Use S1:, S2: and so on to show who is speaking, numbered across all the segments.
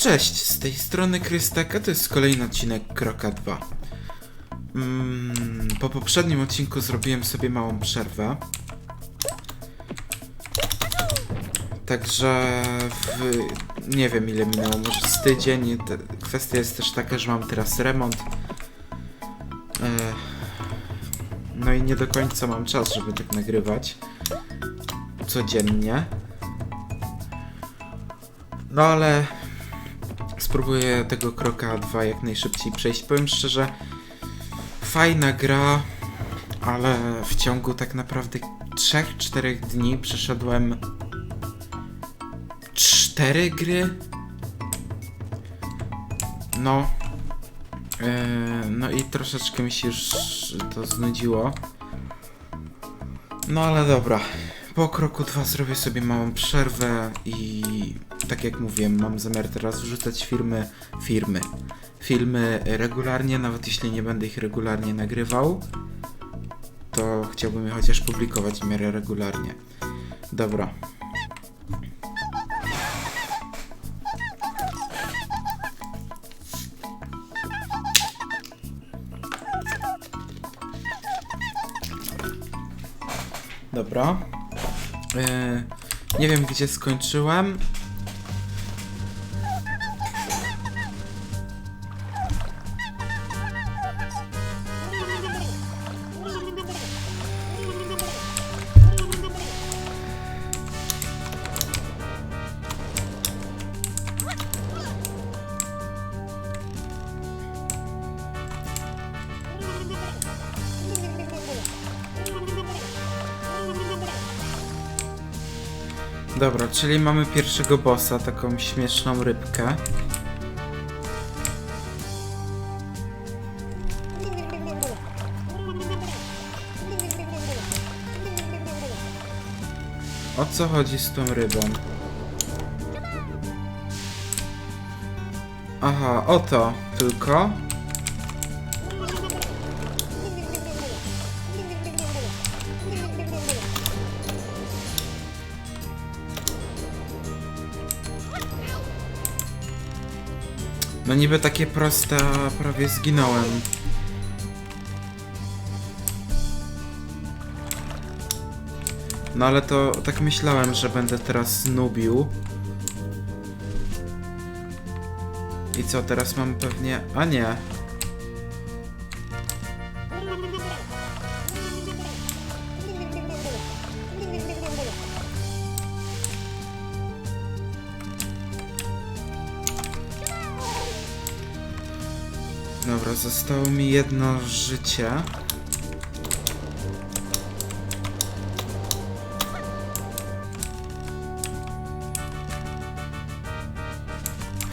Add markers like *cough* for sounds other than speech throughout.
S1: Cześć, z tej strony Krystaka, to jest kolejny odcinek Kroka 2. Mm, po poprzednim odcinku zrobiłem sobie małą przerwę. Także w, nie wiem ile minęło, może z tydzień. Te, kwestia jest też taka, że mam teraz remont. E, no i nie do końca mam czas, żeby tak nagrywać codziennie. No ale spróbuję tego kroka 2 jak najszybciej przejść. Powiem szczerze, fajna gra, ale w ciągu tak naprawdę 3-4 dni przeszedłem 4 gry. No. Yy, no i troszeczkę mi się już to znudziło. No ale dobra. Po kroku 2 zrobię sobie małą przerwę i tak jak mówiłem, mam zamiar teraz wrzucać firmy, firmy, filmy regularnie, nawet jeśli nie będę ich regularnie nagrywał, to chciałbym je chociaż publikować w miarę regularnie. Dobra. Dobra. Nie wiem gdzie skończyłem. Czyli mamy pierwszego bossa, taką śmieszną rybkę. O co chodzi z tą rybą? Aha, o to tylko. No niby takie proste, a prawie zginąłem. No ale to tak myślałem, że będę teraz nubił. I co, teraz mam pewnie... A nie. Dobra, zostało mi jedno życie.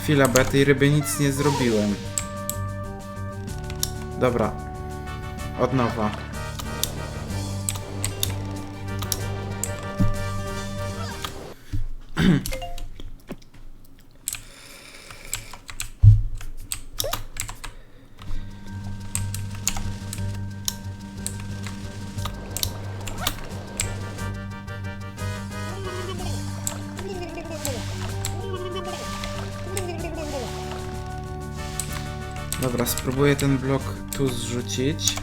S1: Chwila, bo ja tej ryby nic nie zrobiłem. Dobra. Od nowa. Dobra, spróbuję ten blok tu zrzucić.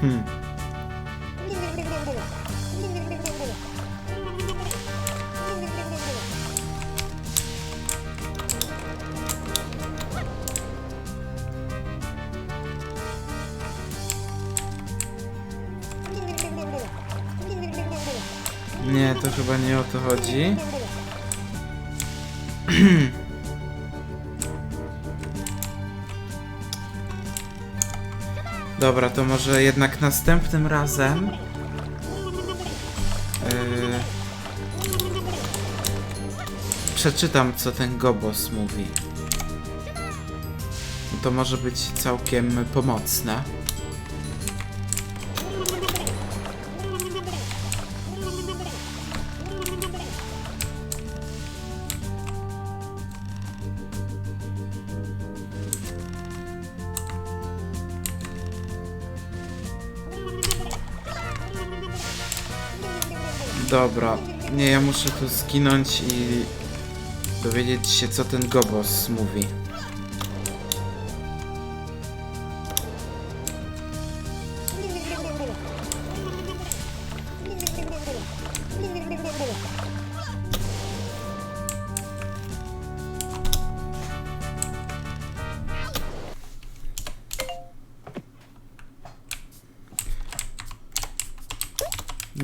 S1: Hmm. Dobra, to może jednak następnym razem. Yy, przeczytam, co ten Gobos mówi. To może być całkiem pomocne. Dobra, Nie, ja muszę tu zginąć i dowiedzieć się, co ten gobos mówi.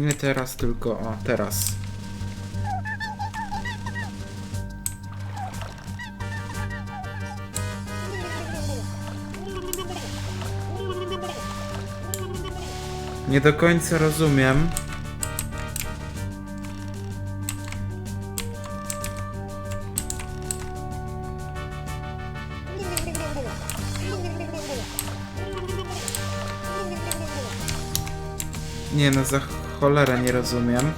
S1: Nie teraz, tylko o, teraz. Nie do końca rozumiem. Nie no, za cholerę nie rozumiem.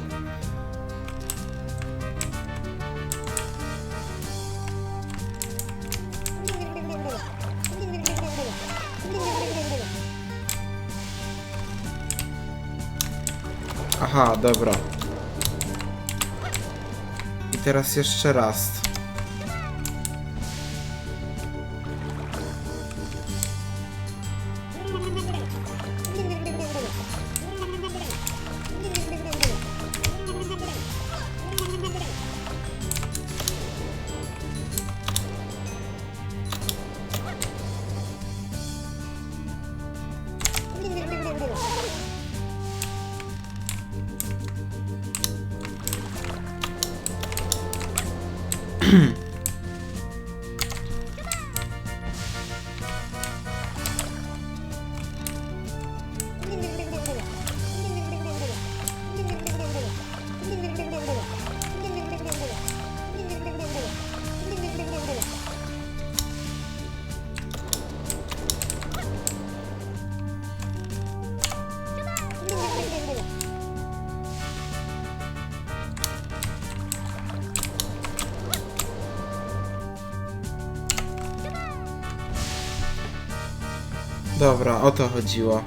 S1: Aha, dobra. I teraz jeszcze raz. Hmm. *clears throat* Dobra, o to chodziło.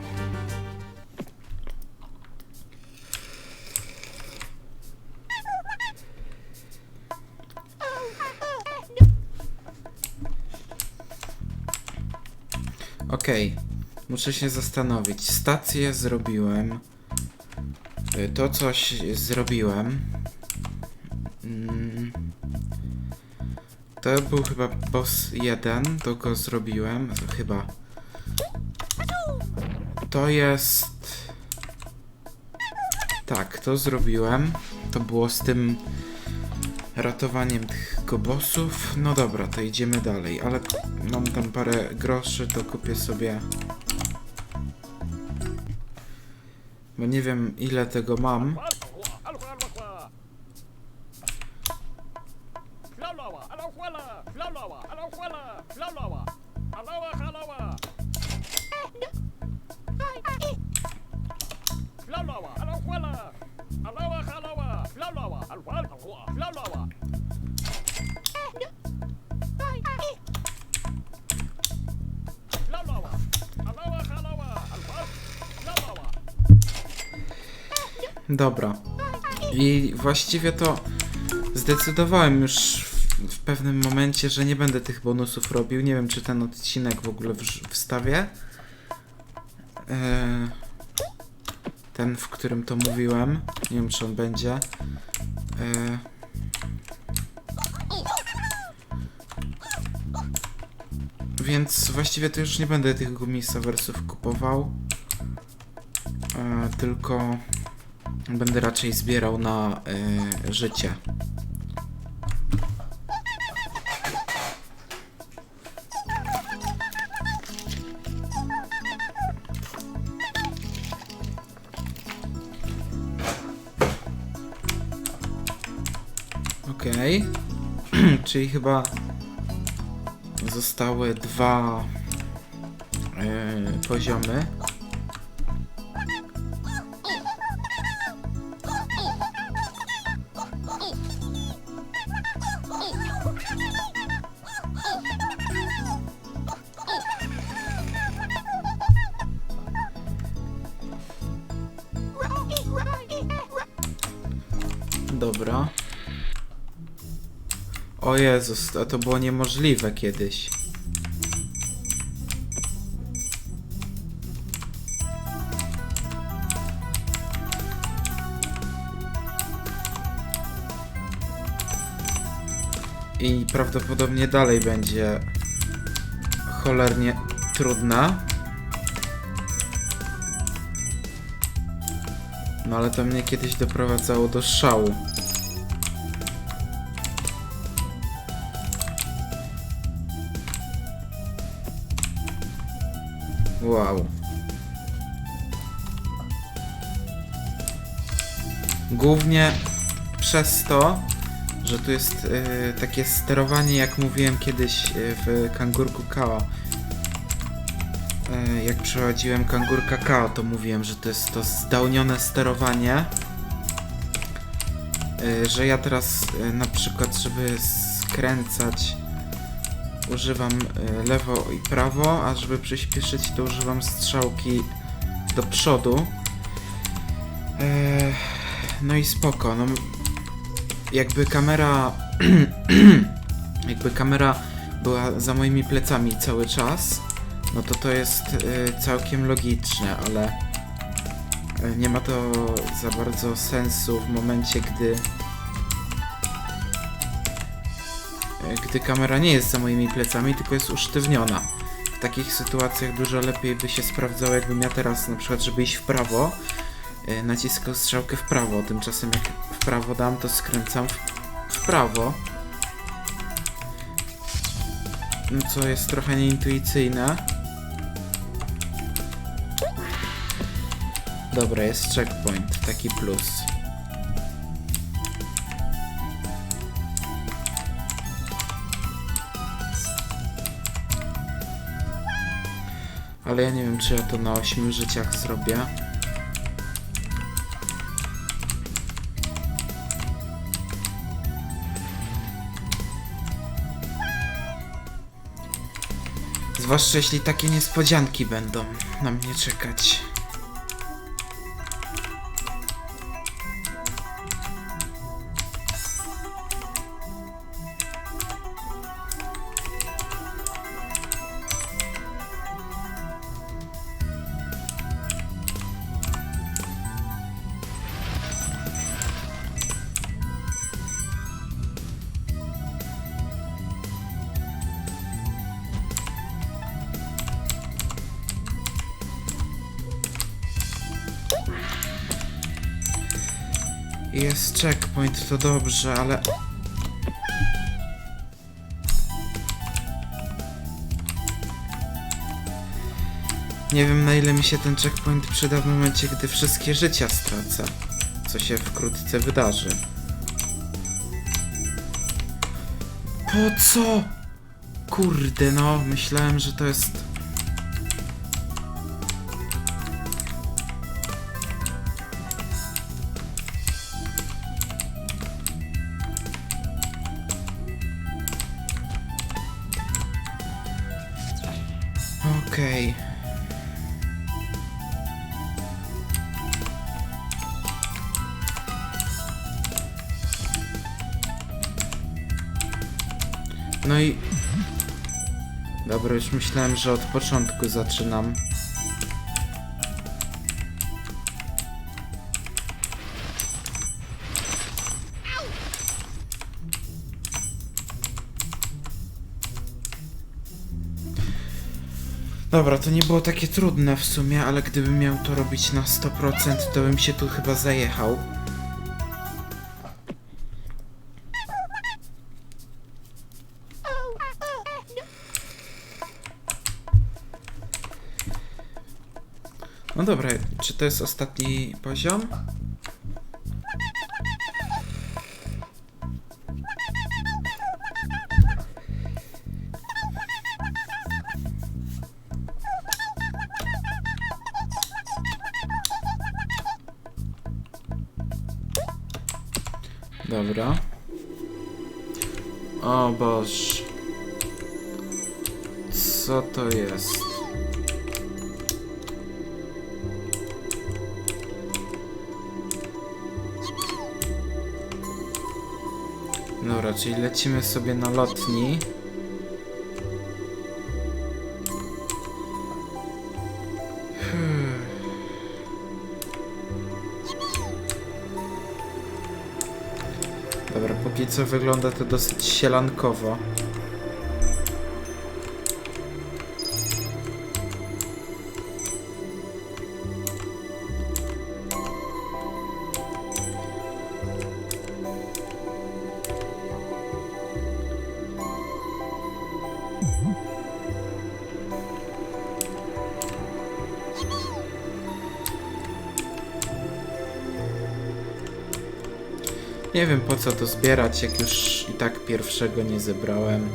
S1: Okej, muszę się zastanowić. Stację zrobiłem. Y, To coś zrobiłem. Mm. To był chyba boss 1, to go zrobiłem. Chyba. To jest. Tak, to zrobiłem. To było z tym ratowaniem tych gobosów. No dobra, to idziemy dalej, ale mam tam parę groszy, to kupię sobie. Bo nie wiem ile tego mam. Dobra. I właściwie to zdecydowałem już w, pewnym momencie, że nie będę tych bonusów robił. Nie wiem, czy ten odcinek w ogóle wstawię. E, ten, w którym to mówiłem. Nie wiem, czy on będzie. E, więc właściwie to już nie będę tych gumisawersów kupował. E, tylko Będę raczej zbierał na y, życie. Okej. *clears throat* Czyli chyba zostały dwa y, poziomy. Jezus, to, to było niemożliwe kiedyś. I prawdopodobnie dalej będzie cholernie trudna. No ale to mnie kiedyś doprowadzało do szału. Wow. Głównie przez to, że tu jest y, takie sterowanie, jak mówiłem kiedyś y, w Kangurku Kao. Y, jak przechodziłem Kangurka Kao, to mówiłem, że to jest to zdałnione sterowanie. Y, że ja teraz na przykład, żeby skręcać, używam y, lewo i prawo, a żeby przyspieszyć, to używam strzałki do przodu. E, no i spoko, no jakby kamera *clears throat* jakby kamera była za moimi plecami cały czas, no to to jest y, całkiem logiczne, ale y, nie ma to za bardzo sensu w momencie, gdy gdy kamera nie jest za moimi plecami, tylko jest usztywniona. W takich sytuacjach dużo lepiej by się sprawdzało, jakbym ja teraz na przykład, żeby iść w prawo, y, naciskał strzałkę w prawo, tymczasem jak w prawo dam, to skręcam w prawo. No co jest trochę nieintuicyjne. Dobra, jest checkpoint, taki plus. Ale ja nie wiem, czy ja to na 8 życiach zrobię. Zwłaszcza jeśli takie niespodzianki będą na mnie czekać. Jest checkpoint, to dobrze, ale... Nie wiem na ile mi się ten checkpoint przyda w momencie, gdy wszystkie życia stracę. Co się wkrótce wydarzy. Po co? Kurde no, myślałem, że to jest... myślałem, że od początku zaczynam. Dobra, to nie było takie trudne w sumie, ale gdybym miał to robić na 100%, to bym się tu chyba zajechał. Czy to jest ostatni poziom? Dobra. O Boż. Co to jest? Dobra, czyli lecimy sobie na lotni. Dobra, póki co wygląda to dosyć sielankowo. Nie wiem po co to zbierać, jak już i tak pierwszego nie zebrałem.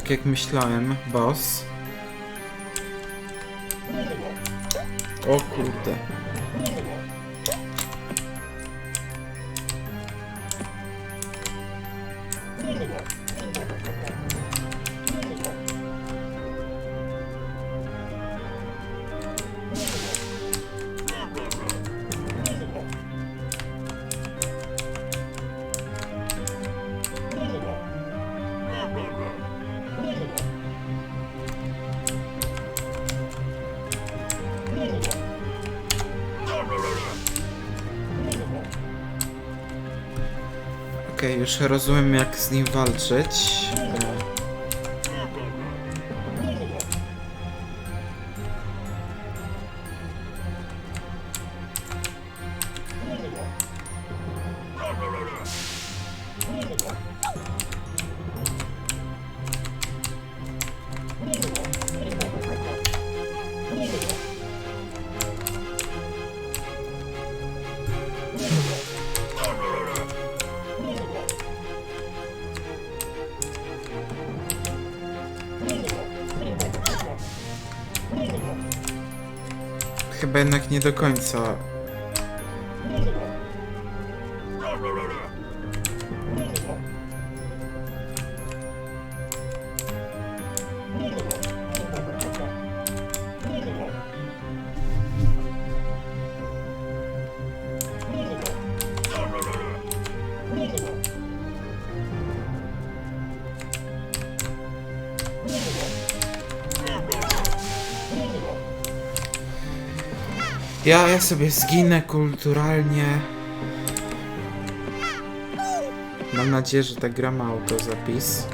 S1: Tak jak myślałem, boss. O kurde. Okej, już rozumiem jak z nim walczyć. Nie do końca. Ja, ja sobie zginę kulturalnie. Mam nadzieję, że ta gra ma autozapis.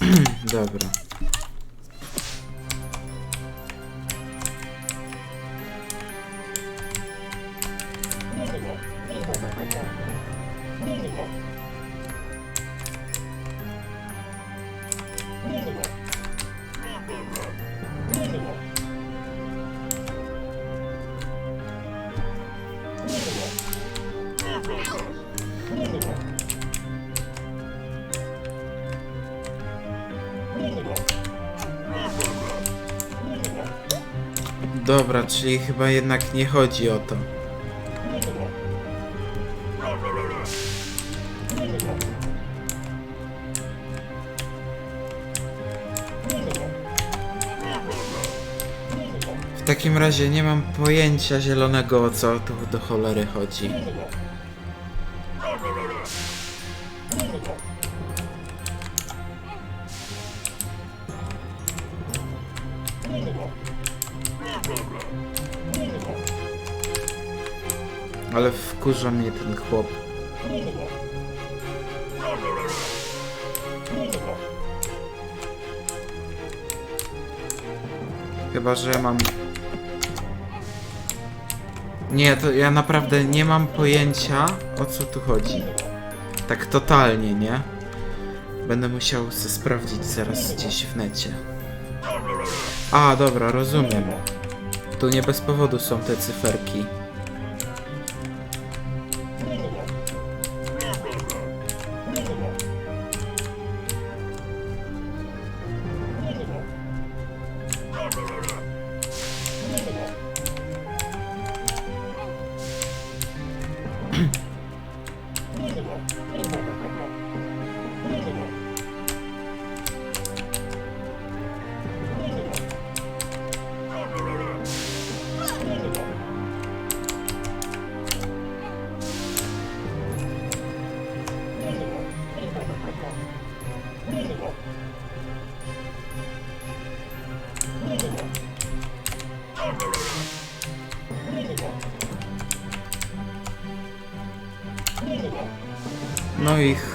S1: *clears throat* Dobra. Czyli chyba jednak nie chodzi o to. W takim razie nie mam pojęcia zielonego o co tu do cholery chodzi. Wkurza mnie ten chłop. Chyba, że mam... Nie, to ja naprawdę nie mam pojęcia o co tu chodzi. Tak totalnie, nie? Będę musiał se sprawdzić zaraz gdzieś w necie. A, dobra, rozumiem. Tu nie bez powodu są te cyferki. No i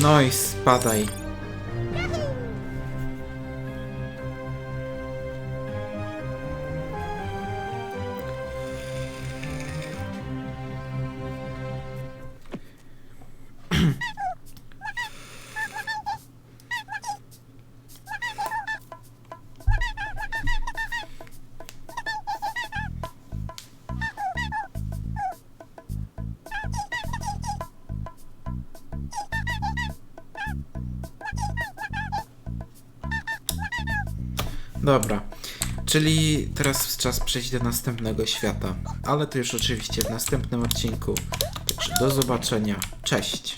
S1: No i spadaj. Czyli teraz czas przejść do następnego świata. Ale to już oczywiście w następnym odcinku. Także do zobaczenia. Cześć.